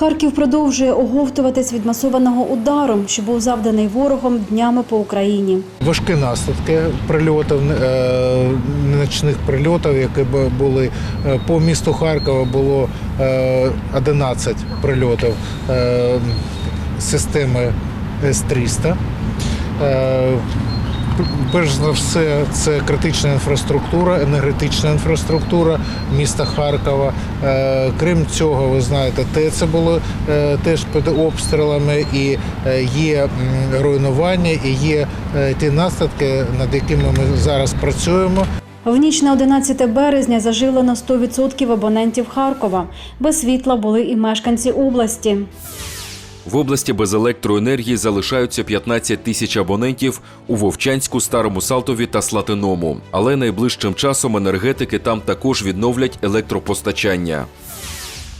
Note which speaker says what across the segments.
Speaker 1: Харків продовжує оговтуватись від масованого удару, що був завданий ворогом днями по Україні.
Speaker 2: Важкі наслідки прильотів, е, нічних прильотів, які були е, по місту Харкова, було е, 11 прильотів е, системи С-300. Перш за все, це критична інфраструктура, енергетична інфраструктура міста Харкова. Е, Крім цього, ви знаєте, ТЕЦи були е, теж під обстрілами, і е, є руйнування, і є ті наслідки, над якими ми зараз працюємо.
Speaker 1: В ніч на 11 березня зажилено 100% абонентів Харкова. Без світла були і мешканці області.
Speaker 3: В області без електроенергії залишаються 15 тисяч абонентів у Вовчанську, Старому Салтові та Слатиному. Але найближчим часом енергетики там також відновлять електропостачання.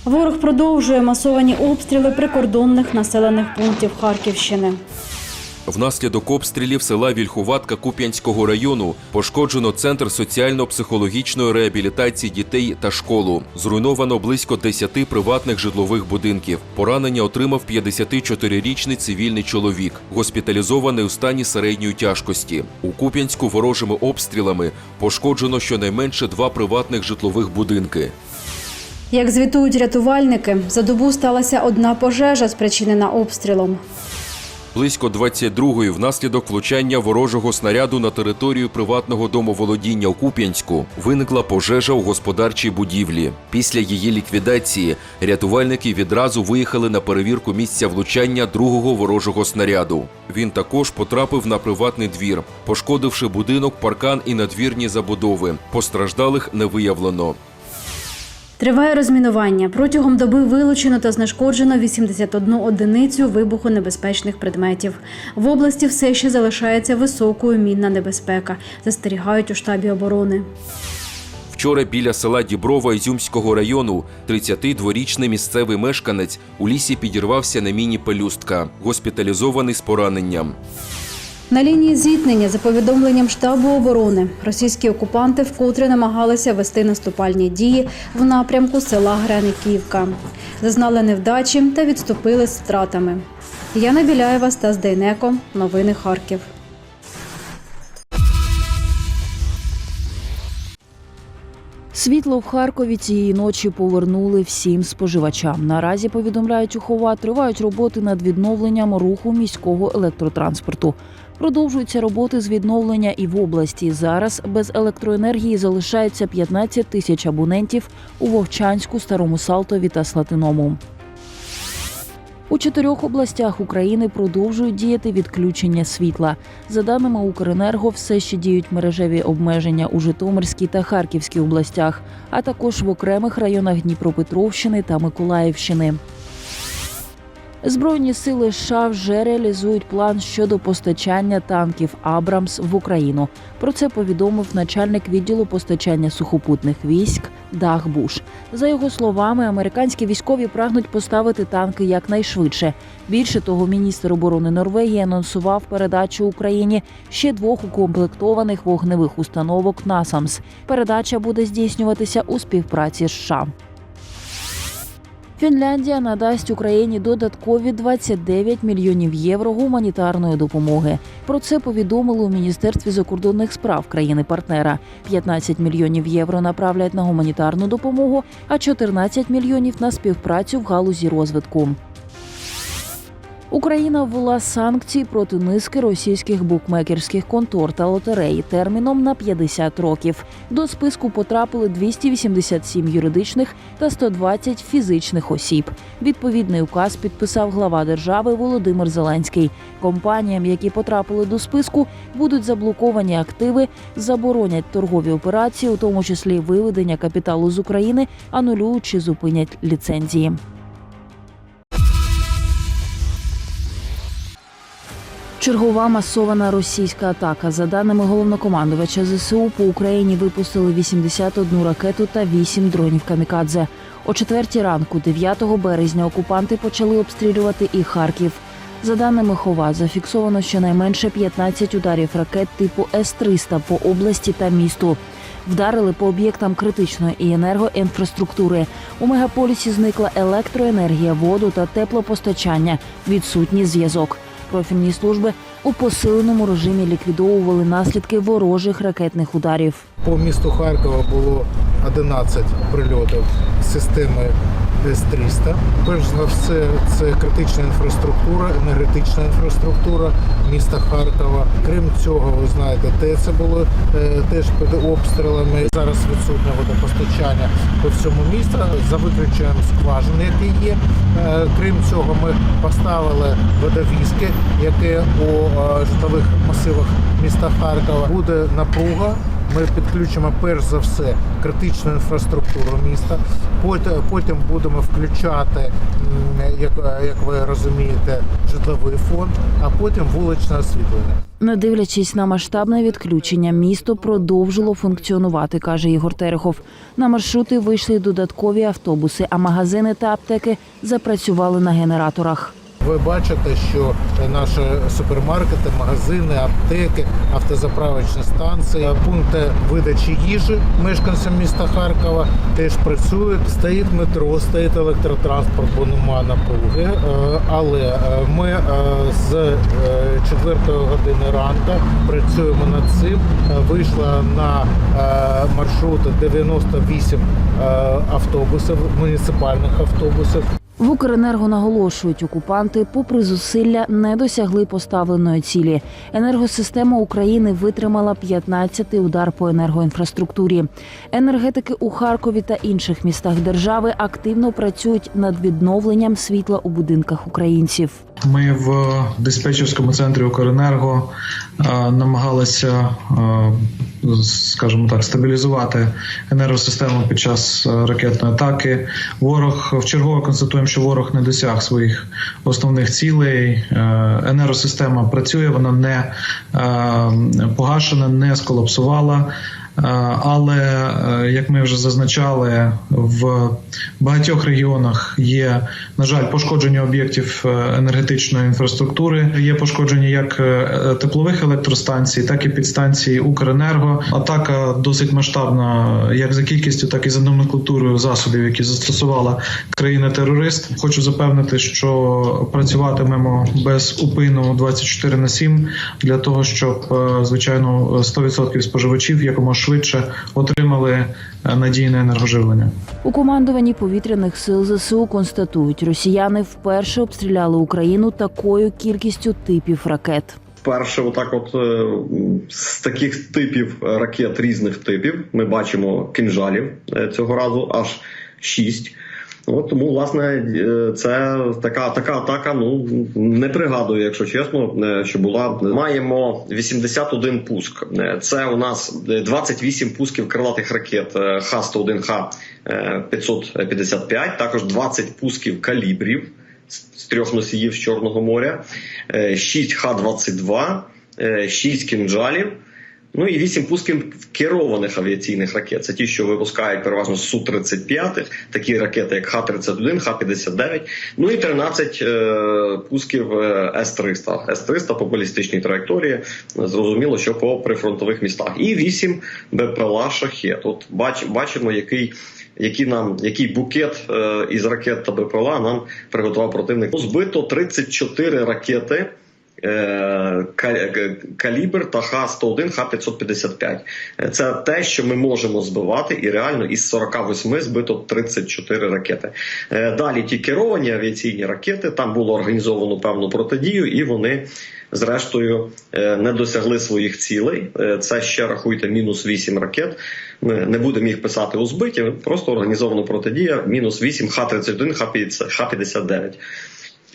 Speaker 1: Ворог продовжує масовані обстріли прикордонних населених пунктів Харківщини.
Speaker 3: Внаслідок обстрілів села Вільхуватка Куп'янського району пошкоджено центр соціально-психологічної реабілітації дітей та школу. Зруйновано близько 10 приватних житлових будинків. Поранення отримав 54-річний цивільний чоловік, госпіталізований у стані середньої тяжкості. У Куп'янську ворожими обстрілами пошкоджено щонайменше два приватних житлових будинки.
Speaker 1: Як звітують рятувальники, за добу сталася одна пожежа, спричинена обстрілом.
Speaker 3: Близько 22-ї внаслідок влучання ворожого снаряду на територію приватного домоволодіння у Куп'янську виникла пожежа у господарчій будівлі. Після її ліквідації рятувальники відразу виїхали на перевірку місця влучання другого ворожого снаряду. Він також потрапив на приватний двір, пошкодивши будинок, паркан і надвірні забудови. Постраждалих не виявлено.
Speaker 1: Триває розмінування. Протягом доби вилучено та знешкоджено 81 одиницю вибухонебезпечних предметів. В області все ще залишається високою мінна небезпека, застерігають у штабі оборони.
Speaker 3: Вчора біля села Діброва Ізюмського району 32-річний місцевий мешканець у лісі підірвався на міні пелюстка, госпіталізований з пораненням.
Speaker 1: На лінії зіткнення, за повідомленням штабу оборони, російські окупанти вкотре намагалися вести наступальні дії в напрямку села Грениківка. Зазнали невдачі та відступили з втратами. Яна Біляєва, Стас Дейнеко. Новини Харків.
Speaker 4: Світло в Харкові цієї ночі повернули всім споживачам. Наразі повідомляють у ХОВА, тривають роботи над відновленням руху міського електротранспорту. Продовжуються роботи з відновлення і в області. Зараз без електроенергії залишається 15 тисяч абонентів у Вовчанську, Старому Салтові та Слатиному. У чотирьох областях України продовжують діяти відключення світла. За даними Укренерго, все ще діють мережеві обмеження у Житомирській та Харківській областях, а також в окремих районах Дніпропетровщини та Миколаївщини. Збройні сили США вже реалізують план щодо постачання танків Абрамс в Україну. Про це повідомив начальник відділу постачання сухопутних військ Даг Буш. За його словами, американські військові прагнуть поставити танки якнайшвидше. Більше того, міністр оборони Норвегії анонсував передачу Україні ще двох укомплектованих вогневих установок НАСАМС. Передача буде здійснюватися у співпраці з США. Фінляндія надасть Україні додаткові 29 мільйонів євро гуманітарної допомоги. Про це повідомили у міністерстві закордонних справ країни-партнера. 15 мільйонів євро направлять на гуманітарну допомогу, а 14 мільйонів на співпрацю в галузі розвитку. Україна ввела санкції проти низки російських букмекерських контор та лотерей терміном на 50 років. До списку потрапили 287 юридичних та 120 фізичних осіб. Відповідний указ підписав глава держави Володимир Зеленський. Компаніям, які потрапили до списку, будуть заблоковані активи, заборонять торгові операції, у тому числі виведення капіталу з України, анулюють чи зупинять ліцензії. Чергова масована російська атака. За даними головнокомандувача ЗСУ, по Україні випустили 81 ракету та 8 дронів камікадзе. О четвертій ранку, 9 березня, окупанти почали обстрілювати і Харків. За даними Хова, зафіксовано щонайменше 15 ударів ракет типу С-300 по області та місту. Вдарили по об'єктам критичної і енергоінфраструктури. У мегаполісі зникла електроенергія, воду та теплопостачання. Відсутній зв'язок. Профільні служби у посиленому режимі ліквідовували наслідки ворожих ракетних ударів.
Speaker 2: По місту Харкова було 11 прильотів системи С-300. Перш за все, це критична інфраструктура, енергетична інфраструктура міста Харкова. Крім цього, ви знаєте, ТЕЦи були е, теж під обстрілами. Зараз відсутнє водопостачання по всьому місту за виключенням скважин, які є. Е, Крім цього, ми поставили водовізки, яке у е, житлових масивах міста Харкова буде напруга. Ми підключимо перш за все критичну інфраструктуру міста. Потім, будемо включати, як, як ви розумієте, житловий фонд, а потім вуличне освітлення.
Speaker 4: Не дивлячись на масштабне відключення, місто продовжило функціонувати, каже Ігор Терехов. На маршрути вийшли додаткові автобуси, а магазини та аптеки запрацювали на генераторах.
Speaker 2: Ви бачите, що наші супермаркети, магазини, аптеки, автозаправочні станції, пункти видачі їжі мешканцям міста Харкова теж працюють. Стоїть метро, стоїть електротранспорт, бо нема напруги. Е, Але е, ми е, з 4 години ранку працюємо над цим. Вийшла на е, маршрут 98 е, автобусів, муніципальних автобусів.
Speaker 4: В Укренерго наголошують, окупанти, попри зусилля, не досягли поставленої цілі. Енергосистема України витримала 15-й удар по енергоінфраструктурі. Енергетики у Харкові та інших містах держави активно працюють над відновленням світла у будинках українців.
Speaker 5: Ми в диспетчерському центрі Укренерго е, намагалися, е, скажімо так, стабілізувати енергосистему під час е, ракетної атаки. Ворог вчергово констатуємо, що ворог не досяг своїх основних цілей. Енергосистема працює, вона не погашена, не сколапсувала. Е, Але е, як ми вже зазначали, в багатьох регіонах є, на жаль, пошкодження об'єктів е, енергетичної інфраструктури. Є пошкодження як теплових електростанцій, так і підстанцій Укренерго. Атака досить масштабна, як за кількістю, так і за номенклатурою засобів, які застосувала країна-терорист. Хочу запевнити, що працюватимемо без упину 24 на 7 для того, щоб звичайно 100% споживачів якомога швидше отримали е, надійне енергоживлення.
Speaker 4: У командуванні повітряних сил ЗСУ констатують, росіяни вперше обстріляли Україну такою кількістю типів ракет.
Speaker 6: Вперше, отак, от е, з таких типів ракет різних типів, ми бачимо кинжалів е, цього разу аж шість. От тому, власне, е, це така така атака. Ну не пригадую, якщо чесно, е, що була. Маємо 81 пуск. Е, Це у нас 28 пусків крилатих ракет е, Х-101, Х-555, також 20 пусків калібрів з трьох носіїв з Чорного моря, 6 Х-22, 6 кінжалів. Ну і 8 пусків керованих авіаційних ракет. Це ті, що випускають переважно з Су-35, такі ракети, як Х-31, Х-59. Ну і 13 е, пусків е, С-300. С-300 по балістичній траєкторії. Зрозуміло, що по прифронтових містах. І 8 БПЛА шахет. От бач, бачимо, який. Який нам який букет е, із ракет та БПЛА нам приготував противник? Збито 34 ракети калібр та Х-101, Х-555. Е, Це те, що ми можемо збивати, і реально із 48 збито 34 ракети. Е, Далі ті керовані авіаційні ракети, там було організовано певну протидію, і вони. Зрештою е, не досягли своїх цілей. Е, Це ще рахуйте мінус 8 ракет. Ми не будемо їх писати у збиті, просто організовано протидія. Мінус 8 Х-31, Х-59.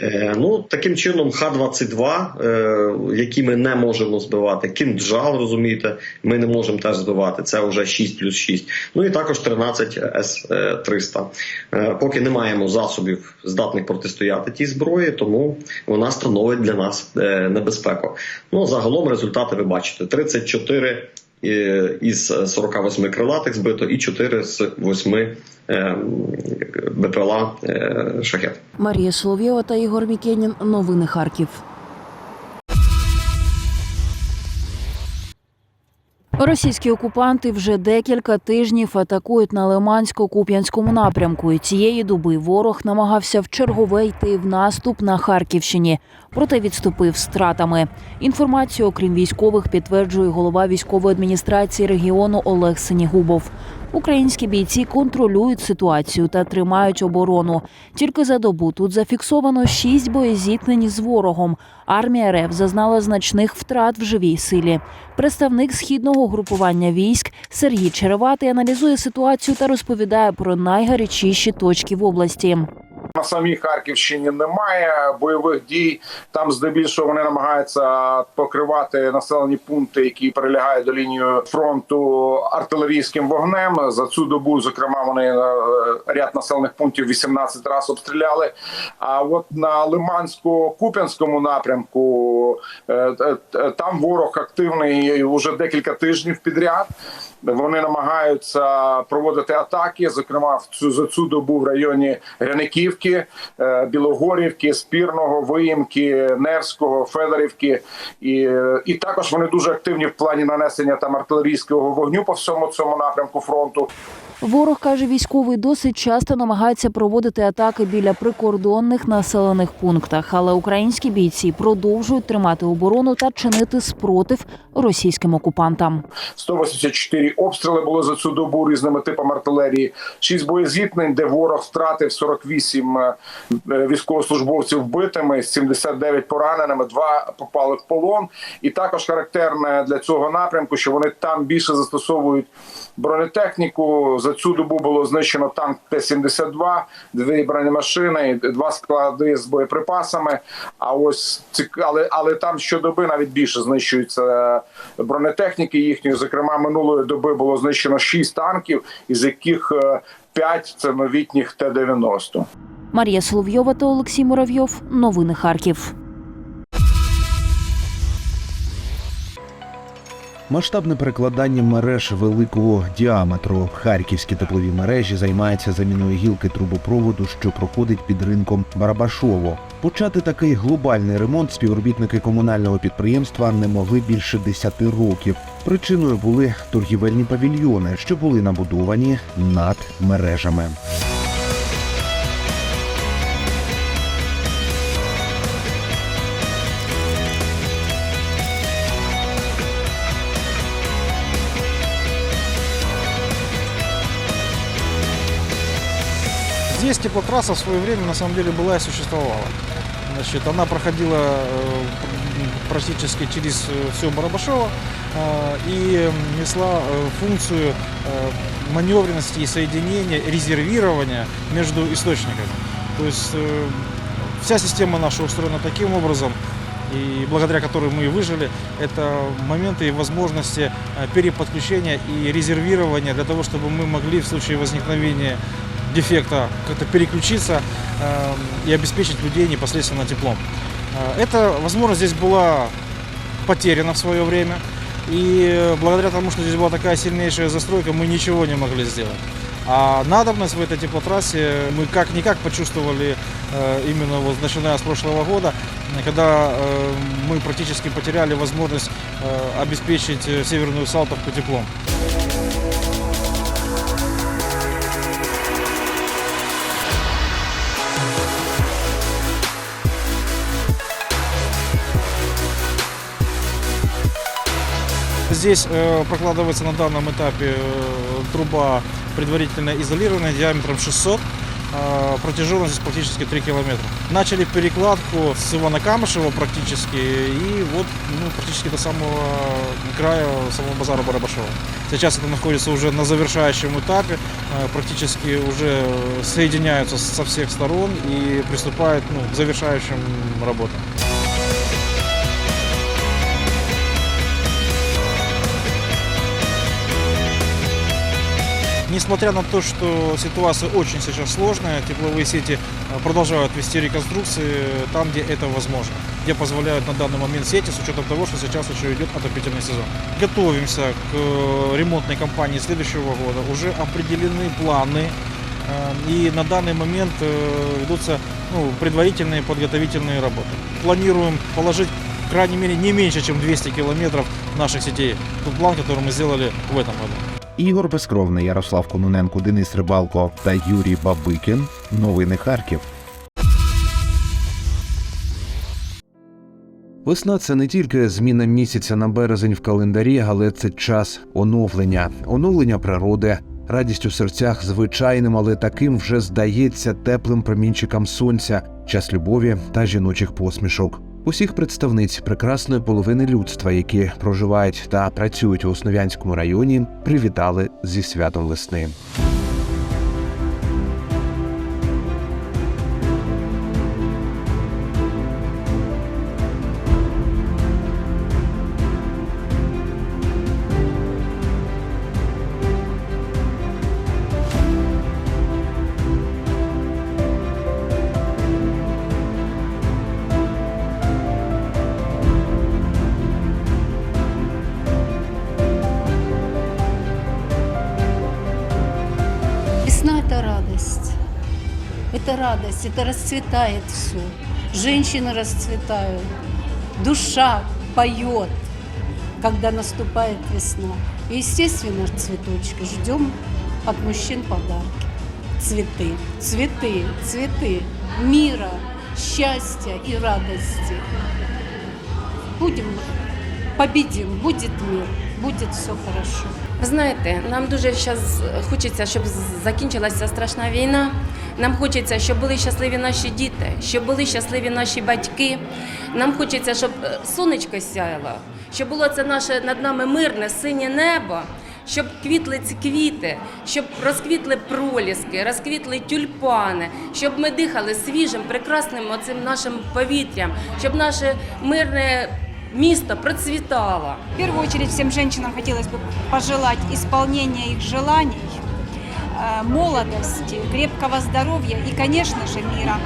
Speaker 6: Е, Ну, таким чином, Х-22, е, які ми не можемо збивати, кінджал, розумієте, ми не можемо теж збивати. Це вже 6 плюс 6. Ну і також 13 С-300. Е, Поки не маємо засобів, здатних протистояти тій зброї, тому вона становить для нас небезпеку. Ну, загалом результати ви бачите: 34 е, із 48 крилатих збито і 4 з 8 е, БПЛА е, шахет.
Speaker 4: Марія Соловйова та Ігор Мікенін. Новини Харків. Російські окупанти вже декілька тижнів атакують на Лимансько-Куп'янському напрямку. І цієї доби ворог намагався в чергове йти в наступ на Харківщині, проте відступив з втратами. Інформацію, окрім військових, підтверджує голова військової адміністрації регіону Олег Синігубов. Українські бійці контролюють ситуацію та тримають оборону. Тільки за добу тут зафіксовано шість боєзіткнень з ворогом. Армія РФ зазнала значних втрат в живій силі. Представник східного групування військ Сергій Череватий аналізує ситуацію та розповідає про найгарячіші точки в області.
Speaker 7: На самій Харківщині немає бойових дій. Там здебільшого вони намагаються покривати населені пункти, які прилягають до лінії фронту артилерійським вогнем. За цю добу, зокрема, вони е, ряд населених пунктів 18 разів обстріляли. А от на Лимансько-Куп'янському напрямку е, е, там ворог активний вже декілька тижнів підряд. Вони намагаються проводити атаки, зокрема в цю за цю добу в районі Гряниківки, е, Білогорівки, Спірного, Виїмки, Невського, Федорівки, і, і також вони дуже активні в плані нанесення там артилерійського вогню по всьому цьому напрямку фронту.
Speaker 4: Ворог каже, військовий досить часто намагається проводити атаки біля прикордонних населених пунктах, але українські бійці продовжують тримати оборону та чинити спротив російським окупантам.
Speaker 7: 184 обстріли були за цю добу різними типами артилерії. 6 боєзіткнень, де ворог втратив 48 е, військовослужбовців вбитими, 79 пораненими, два попали в полон. І також характерне для цього напрямку, що вони там більше застосовують бронетехніку. За цю добу було знищено танк Т-72, дві бронемашини, два склади з боєприпасами. А ось але, але там щодоби навіть більше знищується бронетехніки їхньої. Зокрема, минулої доби було знищено 6 танків, із яких 5 – це новітніх Т-90.
Speaker 4: Марія Соловйова та Олексій Муравйов. Новини Харків.
Speaker 8: Масштабне перекладання мереж великого діаметру. Харківські теплові мережі займаються заміною гілки трубопроводу, що проходить під ринком Барабашово. Почати такий глобальний ремонт співробітники комунального підприємства не могли більше 10 років. Причиною були торгівельні павільйони, що були набудовані над мережами.
Speaker 9: Здесь теплотрасса в свое время на самом деле была и существовала. Значит, она проходила э, практически через все Барабашово э, и несла э, функцию э, маневренности и соединения, резервирования между источниками. То есть э, вся система наша устроена таким образом, и благодаря которой мы и выжили, это моменты и возможности э, переподключения и резервирования для того, чтобы мы могли в случае возникновения дефекта как-то переключиться э, и обеспечить людей непосредственно теплом. Э, Эта возможность здесь была потеряна в свое время. И э, благодаря тому, что здесь была такая сильнейшая застройка, мы ничего не могли сделать. А надобность в этой теплотрассе мы как-никак почувствовали э, именно вот начиная с прошлого года, когда мы практически потеряли возможность обеспечить Северную Салтовку теплом. Здесь э, прокладывается на данном этапе э, труба предварительно изолированная диаметром 600. э, Протяженность практически 3 километра. Начали перекладку с Ивана Камышева практически и вот ну, практически до самого края самого базара Барабашева. Сейчас это находится уже на завершающем этапе, э, практически уже соединяются со всех сторон и приступают ну, к завершающим работам. Несмотря на то, что ситуация очень сейчас сложная, тепловые сети э, продолжают вести реконструкции там, где это возможно, где позволяют на данный момент сети, с учетом того, что сейчас еще идет отопительный сезон. Готовимся к э, ремонтной кампании следующего года. Уже определены планы, э, и на данный момент ведутся ну, предварительные подготовительные работы. Планируем положить крайней мере, не меньше, чем 200 километров наших сетей. Тот план, который мы сделали в этом году.
Speaker 8: Ігор Безкровний, Ярослав Кононенко, Денис Рибалко та Юрій Бабикін. Новини Харків. Весна це не тільки зміна місяця на березень в календарі, але це час оновлення, оновлення природи, радість у серцях звичайним, але таким вже здається теплим промінчикам сонця, час любові та жіночих посмішок. Усіх представниць прекрасної половини людства, які проживають та працюють у Основ'янському районі, привітали зі святом весни.
Speaker 10: Это радость, это расцветает все. Женщины расцветают. Душа поет, когда наступает весна. И, естественно, цветочки. Ждем от мужчин подарки. Цветы, цветы, цветы мира, счастья и радости. Будем, победим, будет мир, будет все хорошо.
Speaker 11: Знаєте, нам дуже зараз хочеться, щоб закінчилася страшна війна. Нам хочеться, щоб були щасливі наші діти, щоб були щасливі наші батьки. Нам хочеться, щоб е, сонечко сяяло, щоб було це наше над нами мирне, синє небо, щоб квітли ці квіти, щоб розквітли проліски, розквітли тюльпани, щоб ми дихали свіжим, прекрасним оцим нашим повітрям, щоб наше мирне місто процвітало.
Speaker 12: В первую очередь всем женщинам хотелось бы пожелать исполнения их желаний, э, молодости, крепкого здоровья и, конечно же, мира.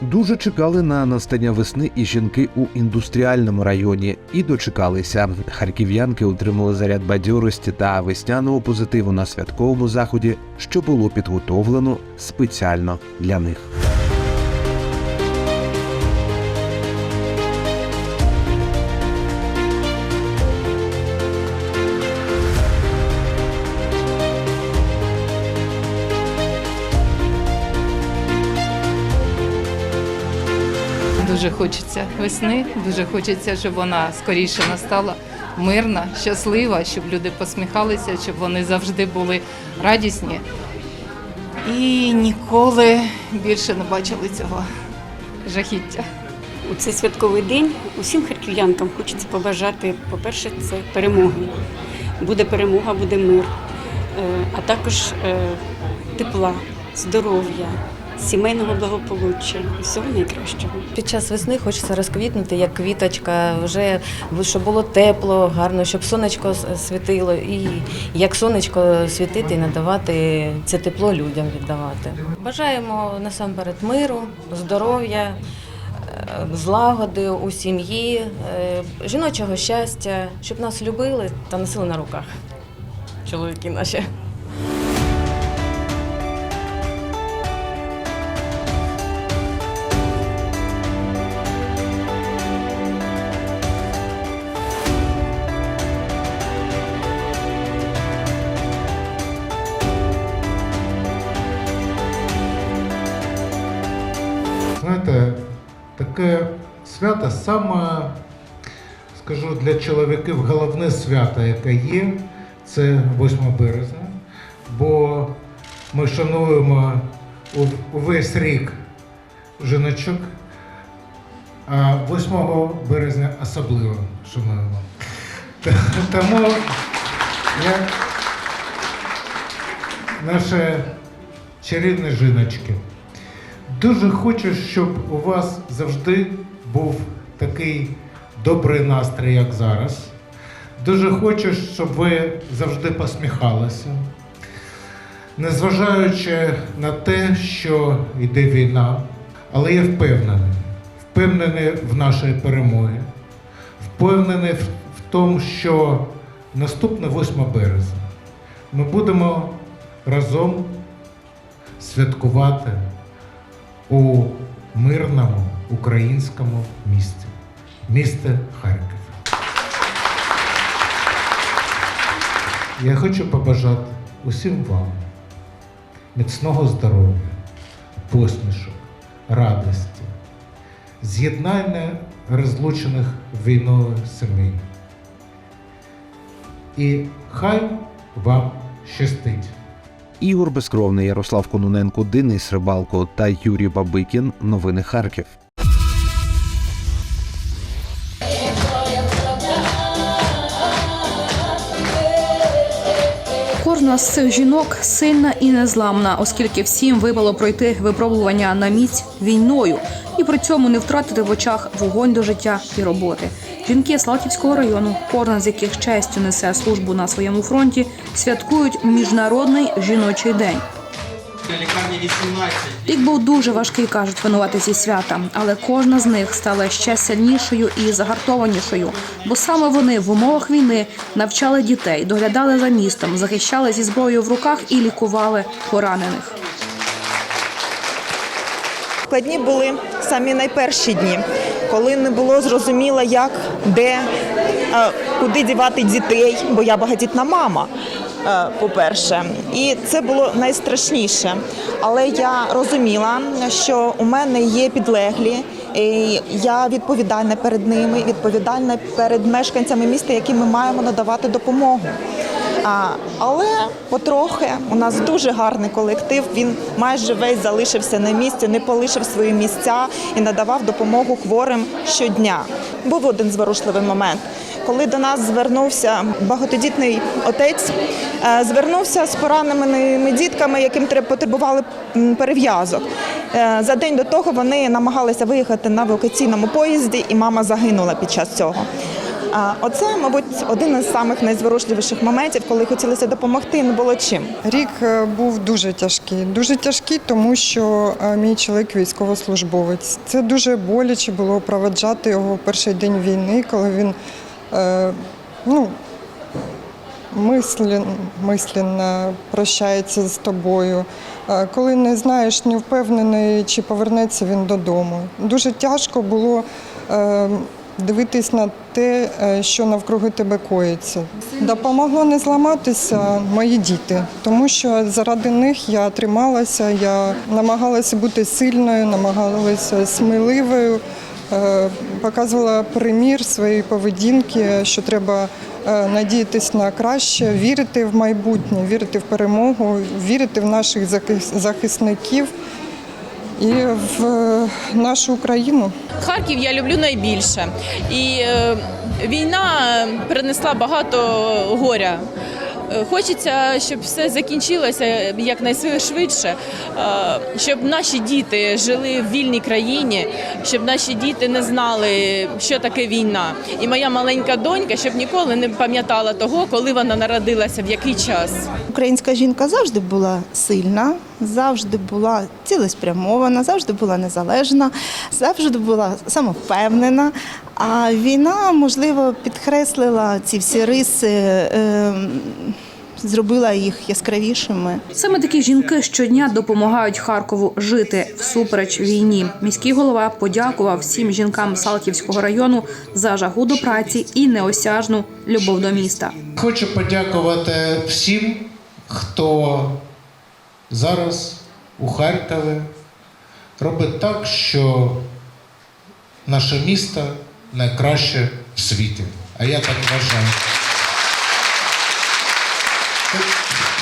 Speaker 8: Дуже чекали на настання весни і жінки у індустріальному районі, і дочекалися. Харків'янки отримали заряд бадьорості та весняного позитиву на святковому заході, що було підготовлено спеціально для них.
Speaker 13: Дуже хочеться весни, дуже хочеться, щоб вона скоріше настала мирна, щаслива, щоб люди посміхалися, щоб вони завжди були радісні. І ніколи більше не бачили цього жахіття.
Speaker 14: У цей святковий день усім харків'янкам хочеться побажати, по-перше, це перемоги. Буде перемога, буде мир, Е, а також е, тепла, здоров'я, сімейного благополуччя, всього найкращого.
Speaker 11: Під час весни хочеться розквітнути, як квіточка, вже щоб було тепло, гарно, щоб сонечко світило, і як сонечко світити і надавати це тепло людям віддавати. Бажаємо насамперед миру, здоров'я, е, злагоди у сім'ї, е, жіночого щастя, щоб нас любили та носили на руках. Чоловіки наші.
Speaker 2: Саме, скажу для чоловіків, головне свято, яке є, це 8 березня. Бо ми шануємо увесь рік жіночок, а 8 березня особливо шануємо. Тому я наші чарівні жіночки. Дуже хочу, щоб у вас завжди був такий добрий настрій, як зараз. Дуже хочу, щоб ви завжди посміхалися. Незважаючи на те, що йде війна, але я впевнений, впевнений в нашій перемогі, впевнений в тому, що наступне 8 березня ми будемо разом святкувати у мирному українському місті. місто Харків. Я хочу побажати усім вам міцного здоров'я, посмішок, радості, з'єднання розлучених війною сімей. І хай вам щастить.
Speaker 8: Ігор Безкровний, Ярослав Кононенко, Денис Рибалко та Юрій Бабикін. Новини Харків.
Speaker 15: Кожна з цих жінок сильна і незламна, оскільки всім випало пройти випробування на міць війною і при цьому не втратити в очах вогонь до життя і роботи. Жінки Славківського району, кожна з яких честю несе службу на своєму фронті, святкують міжнародний жіночий день. Рік був дуже важкий, кажуть винуватиці свята, але кожна з них стала ще сильнішою і загартованішою, бо саме вони в умовах війни навчали дітей, доглядали за містом, захищали зі зброєю в руках і лікували поранених.
Speaker 16: Складні були самі найперші дні, коли не було зрозуміло, як, де, куди дівати дітей, бо я багатітна мама. Е, По-перше, і це було найстрашніше. Але я розуміла, що у мене є підлеглі, і я відповідальна перед ними, відповідальна перед мешканцями міста, яким ми маємо надавати допомогу. А, але потрохи у нас дуже гарний колектив. Він майже весь залишився на місці, не полишив свої місця і надавав допомогу хворим щодня. Був один зворушливий момент. Коли до нас звернувся багатодітний отець, е, звернувся з пораненими дітками, яким потребували перев'язок. Е, За день до того вони намагалися виїхати на евакуаційному поїзді, і мама загинула під час цього. Оце, мабуть, один із самих найзворушливіших моментів, коли хотілося допомогти, не було чим.
Speaker 17: Рік е, був дуже тяжкий. Дуже тяжкий, тому що мій чоловік військовослужбовець. Це дуже боляче було проведжати його перший день війни, коли він ну, мислен, мисленно прощається з тобою. Е, Коли не знаєш, не впевнений, чи повернеться він додому. Дуже тяжко було е, дивитись на те, е, що навкруги тебе коїться. Допомогло не зламатися мої діти, тому що заради них я трималася, я намагалася бути сильною, намагалася сміливою, е, показувала примір своєї поведінки, що треба е, надіятись на краще, вірити в майбутнє, вірити в перемогу, вірити в наших захис- захисників і в е, нашу Україну.
Speaker 18: Харків я люблю найбільше. І е, війна принесла багато горя. Е, Хочеться, щоб все закінчилося якнайшвидше, е, щоб наші діти жили в вільній країні, щоб наші діти не знали, що таке війна. І моя маленька донька, щоб ніколи не пам'ятала того, коли вона народилася, в який час.
Speaker 19: Українська жінка завжди була сильна, завжди була цілеспрямована, завжди була незалежна, завжди була самовпевнена. А війна, можливо, підкреслила ці всі риси, е, зробила їх яскравішими.
Speaker 15: Саме такі жінки щодня допомагають Харкову жити всупереч війні. Міський голова подякував всім жінкам Салтівського району за жагу до праці і неосяжну любов до міста.
Speaker 2: Хочу подякувати всім, хто зараз у Харкові робить так, що наше місто найкраще в світі. А я так вважаю.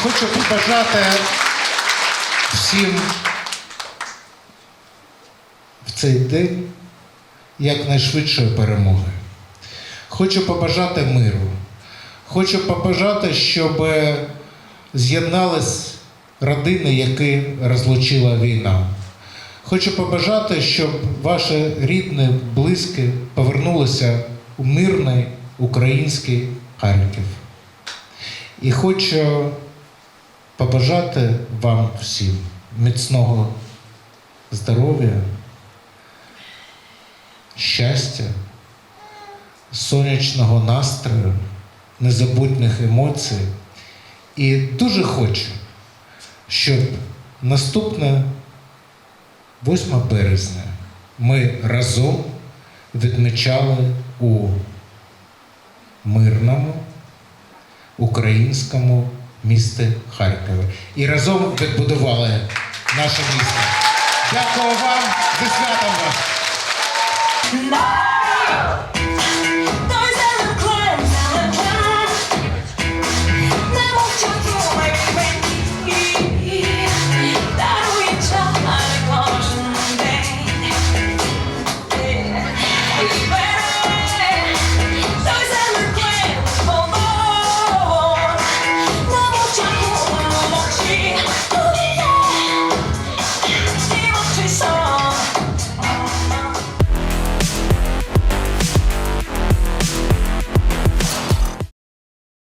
Speaker 2: Хочу побажати всім в цей день якнайшвидшої перемоги. Хочу побажати миру. Хочу побажати, щоб з'єднались родини, які розлучила війна. Хочу побажати, щоб ваші рідні, близькі повернулися у мирний український Харків. І хочу побажати вам всім міцного здоров'я, щастя, сонячного настрою, незабутніх емоцій. І дуже хочу, щоб наступне 8 березня ми разом відмічали у мирному українському місті Харкові і разом відбудували наше місто. Дякую вам, зі святом вас!